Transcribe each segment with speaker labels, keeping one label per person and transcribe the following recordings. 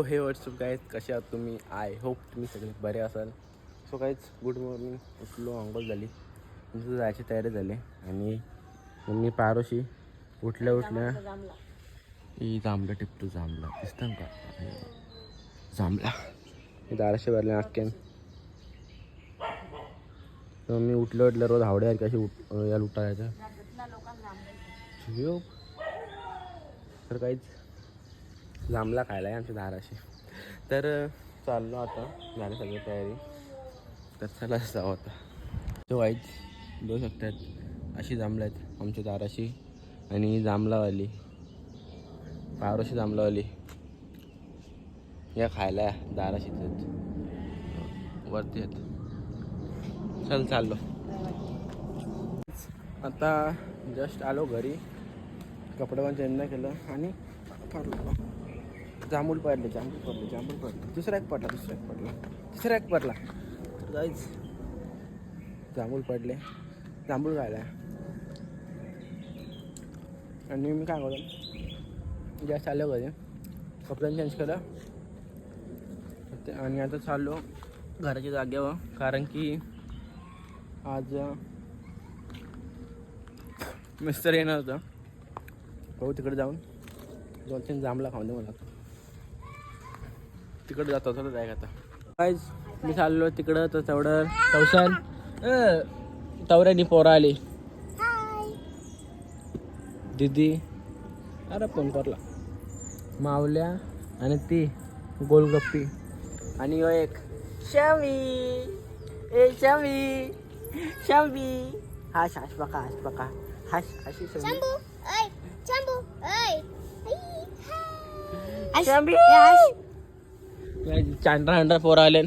Speaker 1: Hello हे WhatsApp guys कसे आहात तुम्ही? आय होप तुम्ही सगळे बरे असाल. सो काहीच गुड मॉर्निंग उठलो अंघोळ झाली. तुमचं जायची तयारी झाली. आणि मम्मी पारोशी उठल्या उठल्या ही जांभलं टिपतो जांभला दिसतं का? जांभला दाराशे भरले अख्ख्यान तर मी उठलं उठलं रोज हावड्या कशी उठ याला उठायचं. तर काहीच जांभला खायला आहे आमच्या धाराशी तर चाललो आता. झालं सगळी तयारी. तर चला जाऊ आता. तो वाईट बघू शकतात अशी जांभलं आहेत आमच्या दाराशी. आणि जांभलावाली पारोशी जांभलावाली या खायला दाराशीच आहेत वरती आहेत. चल चाललो. आता जस्ट आलो घरी. कपडे पण चेंज नाही केलं. आणि फार जांभूळ पडले जांभूळ पडले जांभूळ पडले. दुसरा एक पडला दुसरा एक पडला. तिसरा एक पडला. जायच. जांभूळ पडले. जांभूळ खायला आणि मी काय करतो जास्त आलो घरी कपडे चेंज केलं. ते- आणि आता चाललो घराच्या जागेवर. कारण की आज मिस्टर येणार होतं. भाऊ तिकडे जाऊन. दोन तीन जांभला खाऊन दे मला तिकडे जातो होता जाय आता? काहीच मी चाललो तिकडं तर तेवढं तवसान तवऱ्यानी पोरं आली. दीदी. अरे फोन करला मावल्या आणि ती गोलगप्पी. आणि एक. शमी ए शमी शमी हाश हाश बका हाश बका. हाश अशी शमी. शमी चांडरा हंड्रेड पोरं आले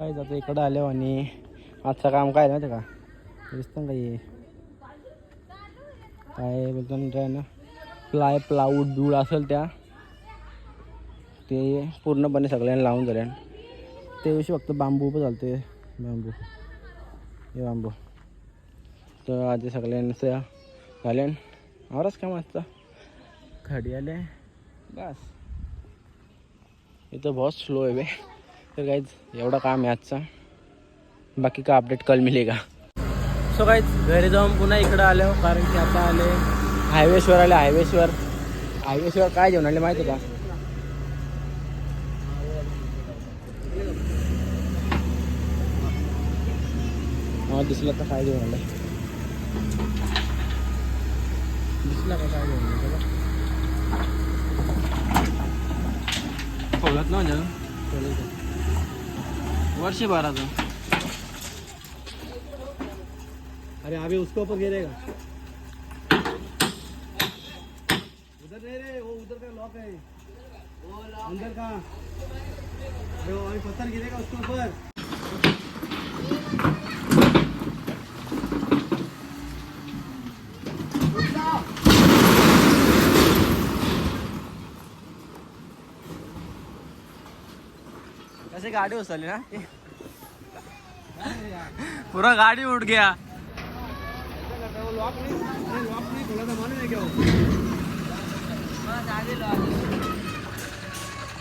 Speaker 1: काय जातो इकडं आले आणि आजचं काम काय माहिती का? दिसतं काही. काय बोलतो ना ना प्लाय प्लाऊड धूळ असेल त्या. ते पूर्णपणे सगळ्यांना लावून झाले ते दिवशी फक्त बांबू पण चालते बांबू. हे बांबू. तर आधी सगळ्यांचं झाले आवरच काम असतं. खडी आले बस. इथं बहुत स्लो आहे वे तर काहीच एवढा काम आहे आजचा. बाकी का अपडेट कल मिलेगा. सो काहीच घरी जाऊन पुन्हा इकडं आलो कारण की आता आले हायवेश्वर आले. हायवेश्वर हायवेश्वर काय जेवण आले माहिती का? हा दिसलं तर काय जेवण आलं. दिसलं का काय जेवण वर्ष भराचं
Speaker 2: अरे अभी उसके ऊपर गिरेगा उधर नहीं रे, वो उधर का लॉक है। अंदर का? अरे वो अभी पत्थर गिरेगा उसके ऊपर।
Speaker 1: कैसे गाड़ी उचलली ना. पूरा गाड़ी उठ गया.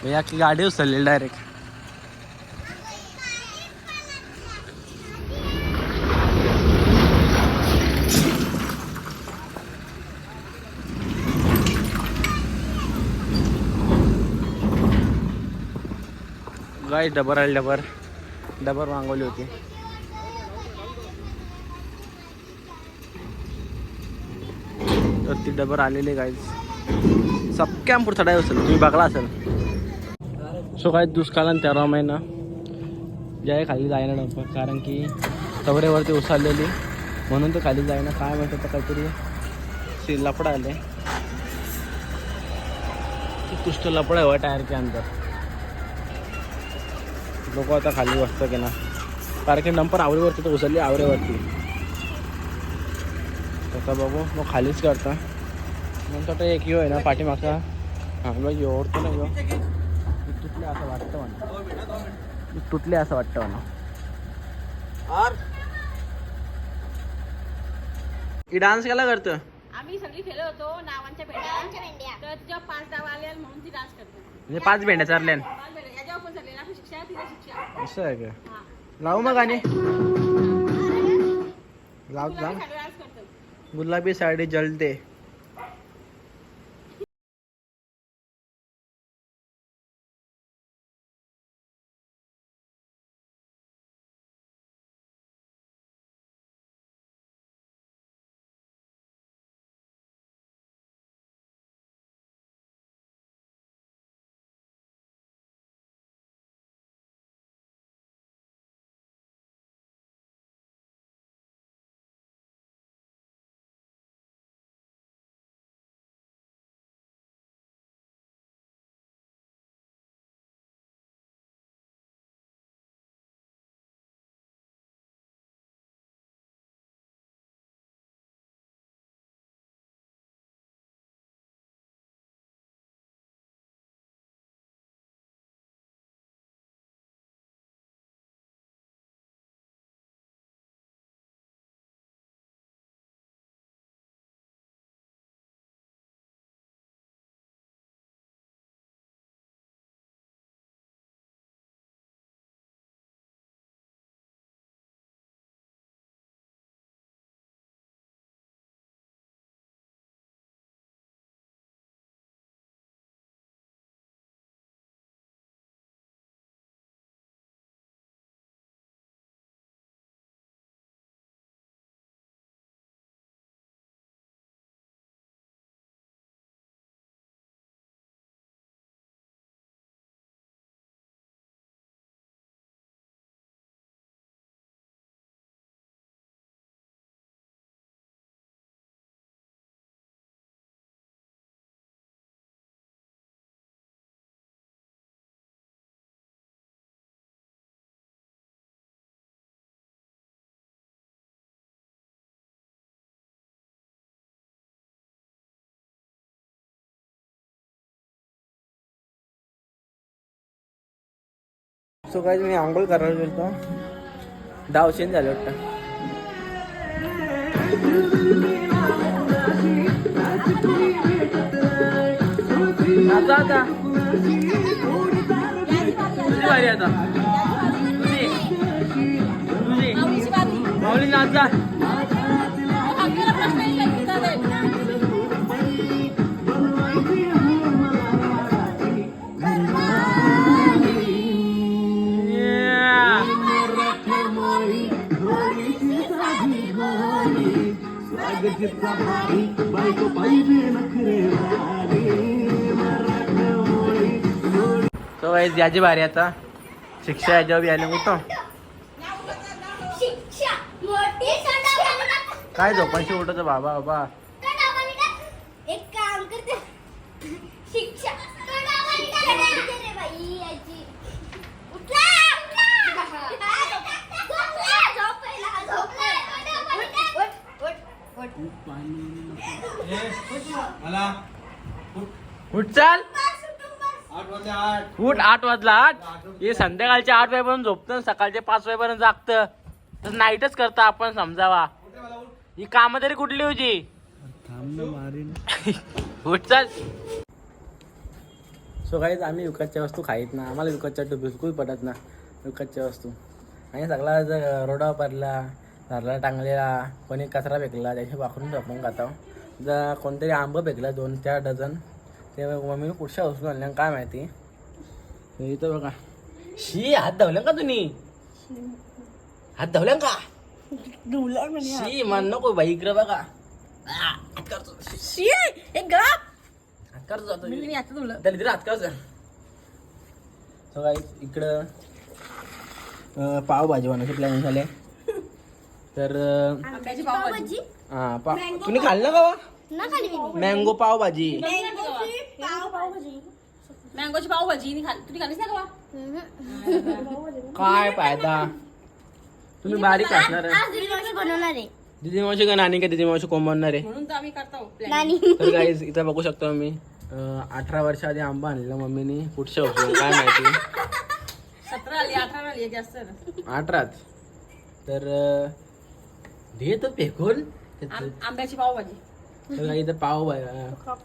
Speaker 1: भैया की गाडी उचलली डायरेक्ट गाय डबर आली डबर. डबर मागवली होती. तर ती डबर आलेली गाईज सबक्याम पुढचा डाय असेल तुम्ही बघला असेल. सो काय आणि तेरा महिना. ज्या खाली जायना डबर कारण की तवरेवरती उचललेली म्हणून ते खाली जायना काय म्हणतात तर काहीतरी? सी लपडा आले. कुछ तो लपड़ा हुआ टायर के अंदर. लोक आता खाली बसतं की ना. कारण की नंबर आवरेवरती तर उचलली आवरेवरती. तसं बघू मग खालीच करता. नंतर तो एक यो आहे ना पाठीमागचा. हां मग एवढतो ना यो. तुटले असं वाटतं म्हणा. तुटले असं वाटतं म्हणा. ही डान्स केला करतं?
Speaker 3: आम्ही सगळी होतो नावांच्या
Speaker 4: भेंड्या.
Speaker 3: तर तिच्या पाच डाव म्हणून ती डान्स करते.
Speaker 1: म्हणजे पाच भेंड्या चारल्या
Speaker 3: पाच भेंड्या याच्यावर पण चालले ना शिक्षा तिला शिक्षा
Speaker 1: असं आहे का? लावू मग आणि. लाव लाव. गुलाबी साडी जलते. सो काय मी आंघोळ करायला गेलो डाव चेंज झाले वाटतं. आता आता. तुझी भारी आता. तुझी तुझी माऊली नाचा तो गाईज याची बारी आता. शिक्षा याच्यावर आले
Speaker 4: मोठी शिक्षा
Speaker 1: काय झोपायची उठत बाबा बाबा
Speaker 4: एक काम करते शिक्षा रे बाई याची उठला उठला झोपला झोपला झोपला उठ उठ.
Speaker 1: चाल. उठ आठ वाजला आठ. हे संध्याकाळच्या आठ वाजेपर्यंत झोपतं सकाळचे पाच वाजेपर्यंत जागतं. तसं नाईटच करतं आपण समजावा. ही कामं तरी कुठली होती? उठ चाल. सो काहीच आम्ही विकतच्या वस्तू खाईत ना. आम्हाला विकतच्या बिलकुल पटत ना. विकतच्या वस्तू. आणि सगळा रोडावर पडला घरला टांगलेला कोणी कचरा फेकला त्याची वाकरून टाकून खाता. जर कोणतरी आंबं फेकला दोन चार डझन ते मम्मीने पुढच्या वस्तू आणल्या काय माहिती? हे इथं बघा. शी हात धवल्या का तुम्ही? हात धवल्या का? शी मान नको बाई इकडे बघा. आ, हात करतो. हात करतो जातो मी. त्याला तिथे हात करतो. सो गाईस इकडं पावभाजी बनवायचे प्लॅन झाले. तर हा पाव तुम्ही खाल्लं का वा?
Speaker 4: ना खाली मी.
Speaker 1: मँगो पावभाजी.
Speaker 4: पाव पावभाजी.
Speaker 3: मँगोची पावभाजी. नी खाल- तुम्ही ना का
Speaker 1: काय फायदा? तुम्ही बारीक असणार आहे.
Speaker 4: आज दिदी मावशी बनवणार आहे.
Speaker 1: दिदी मावशी का नानी का दिदी मावशी कोण बनणार आहे?
Speaker 3: म्हणून तर आम्ही करतो plan.
Speaker 4: नानी.
Speaker 1: तर काही इथं बघू शकतो मी अठरा वर्ष आधी आंबा आणलेला मम्मीने. पुढच्या वर्षी काय माहिती?
Speaker 3: सतरा आली अठरा आली जास्त.
Speaker 1: अठराच. तर अं, दे तर फेकून
Speaker 3: आंब्याची पावभाजी.
Speaker 1: इथं पाव भाजी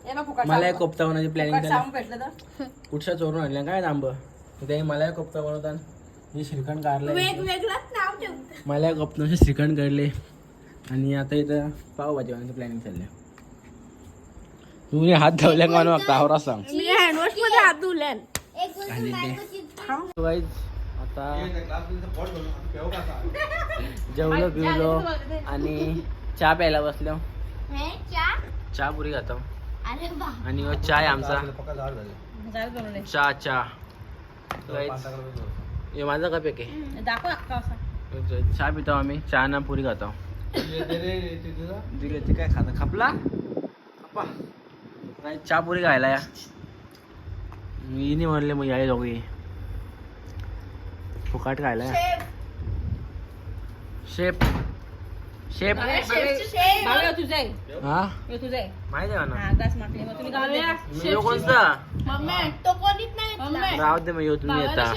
Speaker 3: हे बघ फुकट
Speaker 1: मला एक कोफ्ता बनवायची प्लॅनिंग
Speaker 3: फुकट
Speaker 1: केलं
Speaker 3: साम भेटलं तर.
Speaker 1: कुठच्या चोरून आणल्या? काय आंब? ते मला कोफ्ता बनवतात हे श्रीखंड काढलंय
Speaker 4: वेगवेगळंच नाव ठेवतो
Speaker 1: मला कोफ्ता श्रीखंड काढले आणि आता इथं पावभाजी बनवायची प्लॅनिंग चालली तुम्ही हात धवल्या का? मला बघता आवरा सांग.
Speaker 4: मी हँडवॉशमध्ये हात धुले एक गोष्ट
Speaker 1: आणि ते-
Speaker 4: mango chips.
Speaker 1: So guys, आता
Speaker 2: का?
Speaker 1: जेवलो पिवलो आणि चहा प्यायला बसलो.
Speaker 4: हे चहा?
Speaker 1: चहा पुरी खातो. आणि चहा आहे आमचा. चहा चहा. हे माझा कप एक आहे.
Speaker 3: दाखव अक्का असा.
Speaker 1: चहा पितो आम्ही चहा ना पुरी खातो. दिले ते काय खाता? खपला? खपा. काय चहा पुरी खायला या. मी नाही म्हणले मग याय दोघी. फुकाट खायला या शेप. शेप.
Speaker 3: हो?
Speaker 1: हा
Speaker 3: हे आहे.
Speaker 1: माहिती आहे ना
Speaker 3: हा
Speaker 1: मी कोणता? राहू दे मग ह्यो तुम्ही येता